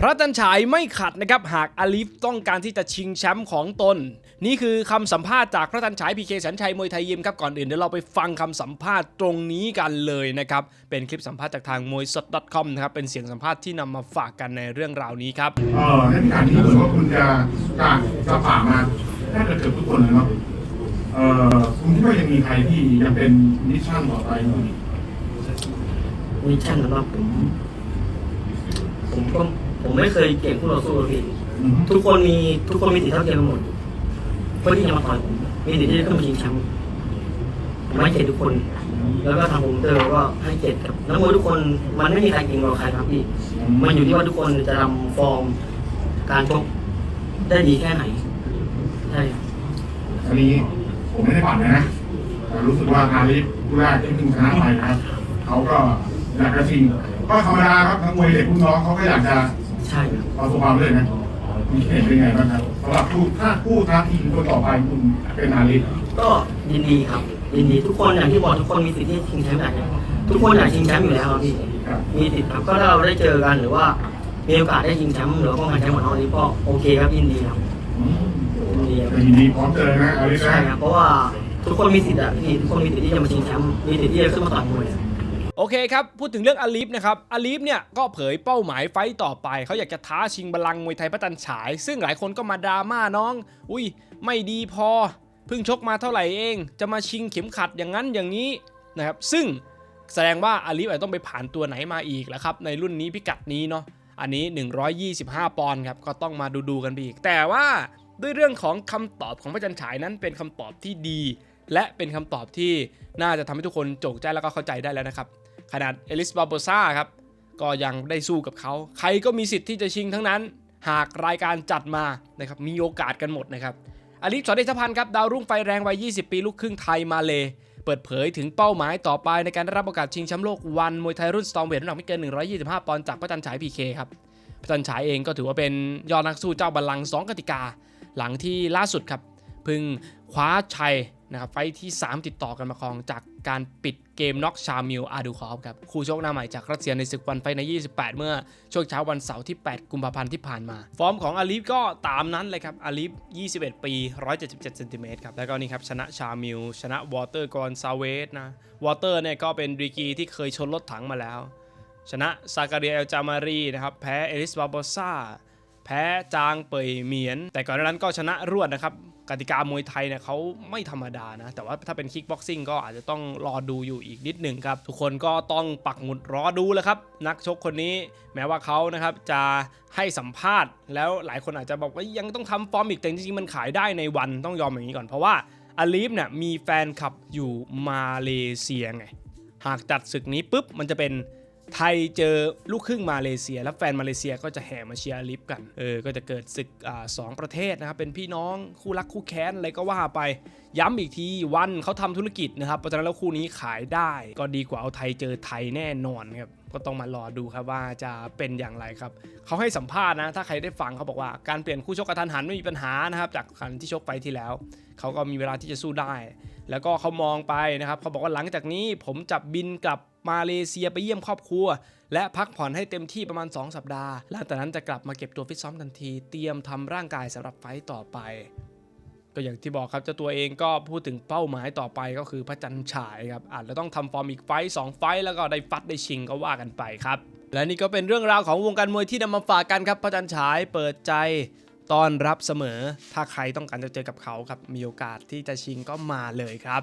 พระจันฉายไม่ขัดนะครับหากอาลีฟต้องการที่จะชิงแชมป์ของตน นี่คือคำสัมภาษณ์จากพระจันฉายพีเคสันชัยมวยไทยยิมครับก่อนอื่นเดี๋ยวเราไปฟังคำสัมภาษณ์ตรงนี้กันเลยนะครับ เป็นคลิปสัมภาษณ์จากทางมวยสด .com นะครับเป็นเสียงสัมภาษณ์ที่นำมาฝากกันในเรื่องราวนี้ครับเออในพิกัดนี้เหมือนว่าคุณจะกะจะฝ่ามาแทบจะเกือบทุกคนเลยเนาะเออคุณคิดว่ายังมีใครที่ยังเป็นมิชชั่นต่อไปอยู่อีกมิชชั่นสำหรับผมผมก็ ผมไม่เคยเก่งคู่ต่อสู้เลยพี่อืมทุกคนมีทุกคนมีสิทธิ์เท่าเทียมกันหมดคนที่จะมาต่อยผมมีสิทธิ์ที่จะขึ้นมาชิงแชมป์ผมให้เกียรติทุกคน แล้วก็ทางผมเตอร์ก็ให้เกียรติกับนักมวยทุกคนมันไม่มีใครเก่งกว่าใครครับพี่มันอยู่ที่ว่าทุกคนจะทำฟอร์มการชกได้ดีแค่ไหนใช่ครับอันนี้ผมไม่ได้ปั่นเลยนะแต่รู้สึกว่าอาลีฟผู้แรกที่เพิ่งชนะไปนะครับเขาก็อยากจะชิงก็ธรรมดาครับทั้งมวยเด็กรุ่นน้องเขาก็อยากจะ ใช่ครับประสบความสำเร็จนะมีเห็นเป็นไงบ้างครับสำหรับผู้ถ้าผู้ท้าทีมคนต่อไปคุณเป็นอาลีฟก็ยินดีครับยินดีทุกคนอย่างที่บอกทุกคนมีสิทธิ์ที่ชิงแชมป์อยากทุกคนอยากชิงแชมป์อยู่แล้วครับพี่ครับมีติดครับก็ถ้าเราได้เจอกันหรือว่ามีโอกาสได้ชิงแชมป์หรือว่าป้องกันแชมป์ของเรานี้ก็โอเคครับยินดีครับอืมยินดีครับยินดีพร้อมเจอนะอาลีฟใช่นะครับเพราะว่าทุกคนมีสิทธิ์อะพี่ทุกคนมีสิทธิ์ที่จะมาชิงแชมป์มีสิทธิ์ที่จะขึ้นมาต่อยมวย โอเคครับ พูดถึงเรื่องอาลีฟนะครับอาลีฟเนี่ยก็เผยเป้าหมายไฟต์ต่อไป เขาอยากจะท้าชิงบัลลังก์มวยไทยพระจันฉาย ซึ่งหลายคนก็มาดราม่าน้อง อุ้ยไม่ดีพอเพิ่งชกมาเท่าไหร่เอง จะมาชิงเข็มขัดอย่างนั้นอย่างนี้นะครับซึ่งแสดงว่าอาลีฟอาจต้องไปผ่านตัวไหนมาอีกแล้วครับในรุ่นนี้พิกัดนี้เนาะอันนี้ 125 ปอนด์ครับก็ต้องมาดูดูกันไปอีก แต่ว่าด้วยเรื่องของคำตอบของพระจันฉายนั้นเป็นคำตอบที่ดี และเป็นคำตอบที่น่าจะทำให้ทุกคนโจกใจแล้วก็เข้าใจได้แล้วนะครับ ขนาดเอลิสบาโบซ่าครับ ก็ยังได้สู้กับเขา ใครก็มีสิทธิ์ที่จะชิงทั้งนั้น หากรายการจัดมานะครับมีโอกาสกันหมดนะครับอลิฟสอนเดชพันธ์ครับดาวรุ่งไฟแรงวัย 20 ปีลูกครึ่งไทยมาเลเปิดเผยถึงเป้าหมายต่อไปในการได้รับโอกาสชิงแชมป์โลกวันมวยไทยรุ่นสตอมเวทน้ำหนักไม่เกิน 125 ปอนด์จากพระจันฉายพีเคครับพระจันฉายเองก็ถือว่าเป็นยอดนักสู้เจ้าบัลลังก์2กติกา หลังที่ล่าสุดครับ พึ่งคว้าชัย นะครับไฟที่ 3 ติดต่อกันมาครองจากการปิดเกมน็อกชามิลอาดูคอฟครับคู่ชกหน้าใหม่จากรัสเซียในศึกวันไฟใน 28 เมื่อช่วงเช้าวันเสาร์ที่ 8 กุมภาพันธ์ที่ผ่านมา ฟอร์มของอาลีฟก็ตามนั้นเลยครับอาลีฟ 21 ปี 177เซนติเมตรครับแล้วก็นี่ครับชนะชามิลชนะวอเตอร์กอนซาเวสนะวอเตอร์เนี่ยก็เป็นดีกีที่เคยชนรถถังมาแล้ว ชนะซาการเรียเอลจามารีนะครับแพ้เอลิสบาโบซ่าแพ้จางเปยเหมียน แต่ก่อนนั้นก็ชนะรวดนะครับ กติกามวยไทยเนี่ยเขาไม่ธรรมดานะ แต่ว่าถ้าเป็นคิกบ็อกซิ่งก็อาจจะต้องรอดูอยู่อีกนิดหนึ่งครับ ทุกคนก็ต้องปักหมุดรอดูแล้วครับ นักชกคนนี้แม้ว่าเขานะครับจะให้สัมภาษณ์ แล้วหลายคนอาจจะบอกว่ายังต้องทำฟอร์มอีกแต่จริงๆมันขายได้ในวันต้องยอมอย่างนี้ก่อนเพราะว่าอาลีฟเนี่ยมีแฟนคลับอยู่มาเลเซียไงหากจัดศึกนี้ปุ๊บมันจะเป็น ไทยเจอลูกครึ่งมาเลเซีย แล้วแฟนมาเลเซียก็จะแห่มาเชียร์ลิฟกัน เออ ก็จะเกิดศึกอ่าสองประเทศนะครับ เป็นพี่น้องคู่รักคู่แค้นอะไรก็ว่าไป ย้ำอีกทีวันเขาทำธุรกิจนะครับ เพราะฉะนั้นแล้วคู่นี้ขายได้ ก็ดีกว่าเอาไทยเจอไทยแน่นอนครับ ก็ต้องมารอดูครับว่าจะเป็นอย่างไรครับ เขาให้สัมภาษณ์นะ ถ้าใครได้ฟังเขาบอกว่าการเปลี่ยนคู่ชกกระทันหันไม่มีปัญหานะครับ จากการที่ชกไปที่แล้ว เขาก็มีเวลาที่จะสู้ได้ แล้วก็เขามองไปนะครับเขาบอกว่าหลังจากนี้ผมจะบินกลับมาเลเซียไปเยี่ยมครอบครัว และพักผ่อนให้เต็มที่ประมาณ 2 สัปดาห์ หลังจากนั้นจะกลับมาเก็บตัวฟิตซ้อมทันที เตรียมทำร่างกายสำหรับไฟต์ต่อไป ก็อย่างที่บอกครับเจ้าตัวเองก็พูดถึงเป้าหมายต่อไปก็คือพระจันทร์ฉายครับอาจจะต้องทำฟอร์มอีกไฟต์สองไฟต์แล้วก็ได้ฟัดได้ชิงก็ว่ากันไปครับและนี่ก็เป็นเรื่องราวของวงการมวยที่นำมาฝากกันครับพระจันทร์ฉายเปิดใจ ต้อนรับเสมอ ถ้าใครต้องการจะเจอกับเขาครับ มีโอกาสที่จะชิงก็มาเลยครับ